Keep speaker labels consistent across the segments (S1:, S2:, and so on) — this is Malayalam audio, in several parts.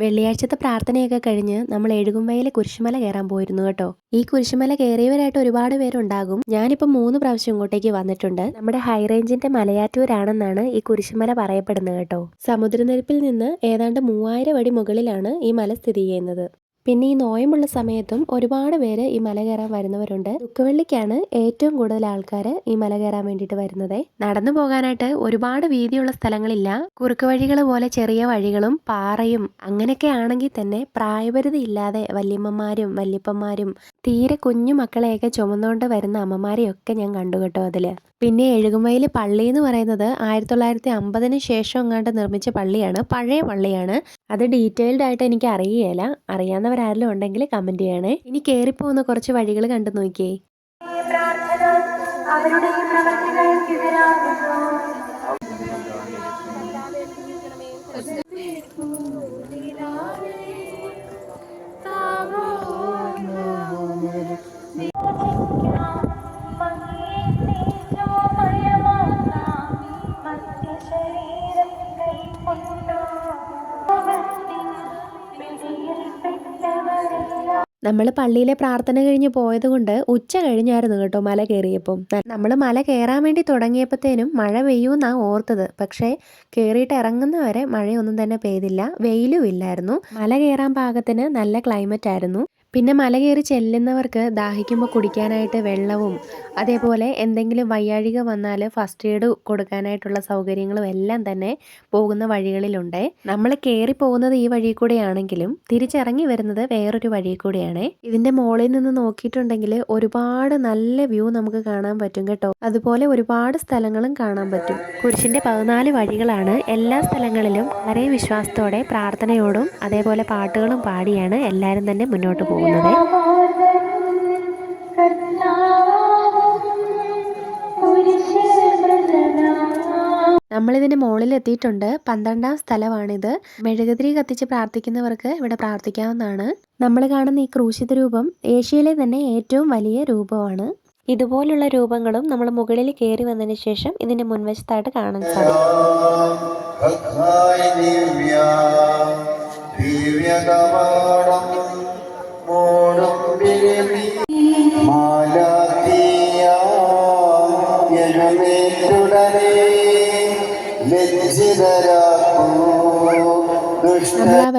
S1: വെള്ളിയാഴ്ചത്തെ പ്രാർത്ഥനയൊക്കെ കഴിഞ്ഞ് നമ്മൾ എഴുകുമ്പയിലെ കുരിശുമല കയറാൻ പോയിരുന്നു കേട്ടോ. ഈ കുരിശുമല കയറിയവരായിട്ട് ഒരുപാട് പേരുണ്ടാകും. ഞാനിപ്പോൾ മൂന്ന് പ്രാവശ്യം ഇങ്ങോട്ടേക്ക് വന്നിട്ടുണ്ട്. നമ്മുടെ ഹൈ റേഞ്ചിന്റെ മലയാറ്റൂരാണെന്നാണ് ഈ കുരിശുമല പറയപ്പെടുന്നത് കേട്ടോ. സമുദ്രനിരപ്പിൽ നിന്ന് ഏതാണ്ട് മൂവായിരം അടി മുകളിലാണ് ഈ മല സ്ഥിതി ചെയ്യുന്നത്. പിന്നെ ഈ നോയമുള്ള സമയത്തും ഒരുപാട് പേര് ഈ മല കയറാൻ വരുന്നവരുണ്ട്. ദുഃഖവെള്ളിക്കാണ് ഏറ്റവും കൂടുതൽ ആൾക്കാർ ഈ മല കയറാൻ വേണ്ടിയിട്ട് വരുന്നത്. നടന്നു പോകാനായിട്ട് ഒരുപാട് വീതിയുള്ള സ്ഥലങ്ങളില്ല. കുറുക്ക് വഴികൾ പോലെ ചെറിയ വഴികളും പാറയും അങ്ങനെയൊക്കെ ആണെങ്കിൽ തന്നെ പ്രായപരിധി ഇല്ലാതെ വല്യമ്മമാരും വല്യപ്പന്മാരും തീരെ കുഞ്ഞു മക്കളെയൊക്കെ ചുമന്നുകൊണ്ട് വരുന്ന അമ്മമാരെയൊക്കെ ഞാൻ കണ്ടു കേട്ടോ അതിൽ. പിന്നെ എഴുകുമയിൽ പള്ളി എന്ന് പറയുന്നത് ആയിരത്തി തൊള്ളായിരത്തി അമ്പതിന് ശേഷം എങ്ങാണ്ട് നിർമ്മിച്ച പള്ളിയാണ്. പഴയ പള്ളിയാണ്. അത് ഡീറ്റെയിൽഡ് ആയിട്ട് എനിക്ക് അറിയുകയില്ല അറിയാവുന്നവരാരെങ്കിലും ഉണ്ടെങ്കിൽ കമന്റ് ചെയ്യണേ. ഇനി കയറിപ്പോകുന്ന കുറച്ച് വഴികൾ കണ്ടു നോക്കിയേ. നമ്മൾ പള്ളിയിലെ പ്രാർത്ഥന കഴിഞ്ഞ് പോയത് കൊണ്ട് ഉച്ച കഴിഞ്ഞായിരുന്നു കേട്ടോ മല കയറിയപ്പം. നമ്മൾ മല കയറാൻ വേണ്ടി തുടങ്ങിയപ്പോഴത്തേനും മഴ പെയ്യൂന്നാ ഓർത്തത്. പക്ഷേ കയറിയിട്ട് ഇറങ്ങുന്നവരെ മഴയൊന്നും തന്നെ പെയ്തില്ല വെയിലും ഇല്ലായിരുന്നു. മല കയറാൻ പാകത്തിന് നല്ല ക്ലൈമറ്റ് ആയിരുന്നു. പിന്നെ മല കയറി ചെല്ലുന്നവർക്ക് ദാഹിക്കുമ്പോൾ കുടിക്കാനായിട്ട് വെള്ളവും അതേപോലെ എന്തെങ്കിലും വയ്യാഴിക വന്നാൽ ഫസ്റ്റ് എയ്ഡ് കൊടുക്കാനായിട്ടുള്ള സൗകര്യങ്ങളും എല്ലാം തന്നെ പോകുന്ന വഴികളിലുണ്ട്. നമ്മൾ കയറി പോകുന്നത് ഈ വഴി കൂടെയാണെങ്കിലും തിരിച്ചിറങ്ങി വരുന്നത് വേറൊരു വഴി കൂടെയാണ്. ഇതിന്റെ മുകളിൽ നിന്ന് നോക്കിയിട്ടുണ്ടെങ്കിൽ ഒരുപാട് നല്ല വ്യൂ നമുക്ക് കാണാൻ പറ്റും കേട്ടോ. അതുപോലെ ഒരുപാട് സ്ഥലങ്ങളും കാണാൻ പറ്റും. കുരിശിന്റെ പതിനാല് വഴികളാണ്. എല്ലാ സ്ഥലങ്ങളിലും വളരെ വിശ്വാസത്തോടെ പ്രാർത്ഥനയോടും അതേപോലെ പാട്ടുകളും പാടിയാണ് എല്ലാവരും തന്നെ മുന്നോട്ട് പോകുന്നത്. നമ്മളിതിന്റെ മുകളിൽ എത്തിയിട്ടുണ്ട് പന്ത്രണ്ടാം സ്ഥലമാണിത്. മെഴുകുതിരി കത്തിച്ച് പ്രാർത്ഥിക്കുന്നവർക്ക് ഇവിടെ പ്രാർത്ഥിക്കാവുന്നതാണ്. നമ്മൾ കാണുന്ന ഈ ക്രൂശിത രൂപം ഏഷ്യയിലെ തന്നെ ഏറ്റവും വലിയ രൂപമാണ്. ഇതുപോലുള്ള രൂപങ്ങളും നമ്മൾ മുകളിൽ കയറി വന്നതിന് ശേഷം ഇതിന്റെ മുൻവശത്തായിട്ട് കാണാൻ സാധിക്കും.
S2: ദിവ്യകവാടം മാലാത്തിയ എഴുന്നേറ്റുടനെ ലജ്ജിതരാക്കൂ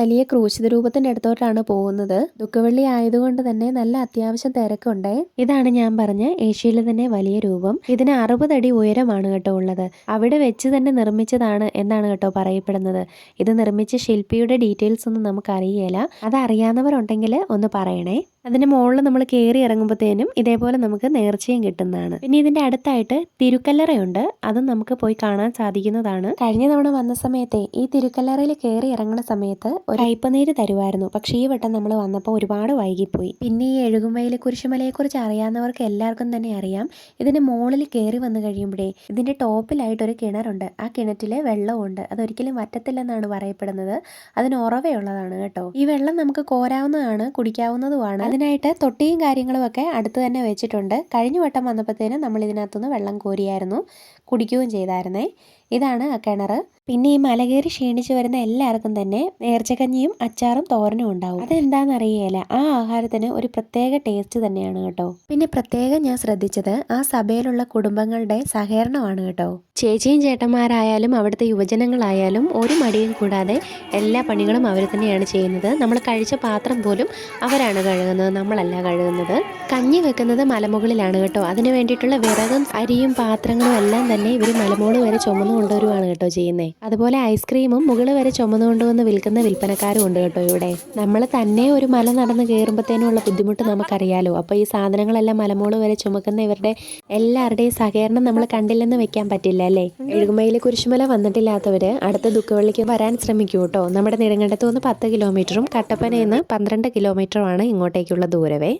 S1: വലിയ ക്രൂശിത രൂപത്തിന്റെ അടുത്തോട്ടാണ് പോകുന്നത്. ദുഃഖവെള്ളി ആയതുകൊണ്ട് തന്നെ നല്ല അത്യാവശ്യം തിരക്കുണ്ടേ. ഇതാണ് ഞാൻ പറഞ്ഞ ഏഷ്യയിലെ തന്നെ വലിയ രൂപം. ഇതിന് അറുപത് അടി ഉയരമാണ് കേട്ടോ ഉള്ളത്. അവിടെ വെച്ച് തന്നെ നിർമ്മിച്ചതാണ് എന്നാണ് കേട്ടോ പറയപ്പെടുന്നത്. ഇത് നിർമ്മിച്ച ശില്പിയുടെ ഡീറ്റെയിൽസ് ഒന്നും നമുക്കറിയില്ല അറിയില്ല അത് അറിയാവുന്നവരുണ്ടെങ്കിൽ ഒന്ന് പറയണേ. അതിന്റെ മുകളിൽ നമ്മൾ കയറി ഇറങ്ങുമ്പോഴത്തേനും ഇതേപോലെ നമുക്ക് നേർച്ചയും കിട്ടുന്നതാണ്. പിന്നെ ഇതിന്റെ അടുത്തായിട്ട് തിരുക്കല്ലറയുണ്ട്. അതും നമുക്ക് പോയി കാണാൻ സാധിക്കുന്നതാണ്. കഴിഞ്ഞ തവണ വന്ന സമയത്തെ ഈ തിരുക്കല്ലറയിൽ കയറി ഇറങ്ങുന്ന സമയത്ത് ഒരു കയ്പനീര് തരുമായിരുന്നു പക്ഷേ ഈ വട്ടം നമ്മൾ വന്നപ്പോൾ ഒരുപാട് വൈകിപ്പോയി. പിന്നെ ഈ എഴുകുമ്പയിലെ കുരിശുമലയെക്കുറിച്ച് അറിയാവുന്നവർക്ക് എല്ലാവർക്കും തന്നെ അറിയാം. ഇതിന്റെ മുകളിൽ കയറി വന്നു കഴിയുമ്പോഴേ ഇതിന്റെ ടോപ്പിലായിട്ട് ഒരു കിണറുണ്ട്. ആ കിണറ്റിലെ വെള്ളമുണ്ട് അതൊരിക്കലും വറ്റത്തില്ലെന്നാണ് പറയപ്പെടുന്നത്. അതിന് ഉറവയുള്ളതാണ് കേട്ടോ. ഈ വെള്ളം നമുക്ക് കോരാവുന്നതാണ് കുടിക്കാവുന്നതുമാണ്. അതിനായിട്ട് തൊട്ടിയും കാര്യങ്ങളും ഒക്കെ അടുത്ത് തന്നെ വെച്ചിട്ടുണ്ട്. കഴിഞ്ഞ വട്ടം വന്നപ്പോഴത്തേനും നമ്മൾ ഇതിനകത്തുനിന്ന് വെള്ളം കോരിയായിരുന്നു. കുടിക്കുകയും ചെയ്തായിരുന്നേ. ഇതാണ് ആ കിണർ പിന്നെ ഈ മലകേറി ക്ഷീണിച്ചു വരുന്ന എല്ലാവർക്കും തന്നെ നേർച്ചക്കഞ്ഞിയും അച്ചാറും തോരനും ഉണ്ടാവും. അതെന്താണെന്ന് അറിയേല ആ ആഹാരത്തിന് ഒരു പ്രത്യേക ടേസ്റ്റ് തന്നെയാണ് കേട്ടോ. പിന്നെ പ്രത്യേകം ഞാൻ ശ്രദ്ധിച്ചത് ആ സഭയിലുള്ള കുടുംബങ്ങളുടെ സഹകരണമാണ് കേട്ടോ. ചേച്ചിയും ചേട്ടന്മാരായാലും അവിടുത്തെ യുവജനങ്ങളായാലും ഒരു മടിയും കൂടാതെ എല്ലാ പണികളും അവർ തന്നെയാണ് ചെയ്യുന്നത്. നമ്മൾ കഴിച്ച പാത്രം പോലും അവരാണ് കഴുകുന്നത് നമ്മളല്ല കഴുകുന്നത്. കഞ്ഞി വെക്കുന്നത് മലമുകളിലാണ് കേട്ടോ. അതിന് വേണ്ടിയിട്ടുള്ള വിറകും അരിയും പാത്രങ്ങളും എല്ലാം തന്നെ ഇവർ മലമോൾ വരെ ചുമന്നു കൊണ്ടുവരുവാണ് കേട്ടോ ചെയ്യുന്നത് അതുപോലെ ഐസ്ക്രീമും മുകളിൽ വരെ ചുമന്നു കൊണ്ടുവന്ന് വിൽക്കുന്ന വിൽപ്പനക്കാരും ഉണ്ട് കേട്ടോ ഇവിടെ. നമ്മൾ തന്നെ ഒരു മല നടന്ന് കയറുമ്പോഴത്തേനുള്ള ബുദ്ധിമുട്ട് നമുക്കറിയാലോ. അപ്പോൾ ഈ സാധനങ്ങളെല്ലാം മലമോൾ വരെ ചുമക്കുന്ന ഇവരുടെ എല്ലാവരുടെയും സഹകരണം നമ്മൾ കണ്ടില്ലെന്ന് വെക്കാൻ പറ്റില്ല അല്ലേ? എഴുകുമയിലെ കുരിശുമല വന്നിട്ടില്ലാത്തവര് അടുത്ത ദുഃഖവള്ളിക്ക് വരാൻ ശ്രമിക്കൂ കേട്ടോ. നമ്മുടെ നെടുങ്കണ്ടത്ത് നിന്ന് പത്ത് കിലോമീറ്ററും കട്ടപ്പനയിൽ നിന്ന് പന്ത്രണ്ട് കിലോമീറ്ററുമാണ് ഇങ്ങോട്ടേക്കുള്ള ദൂരവേ.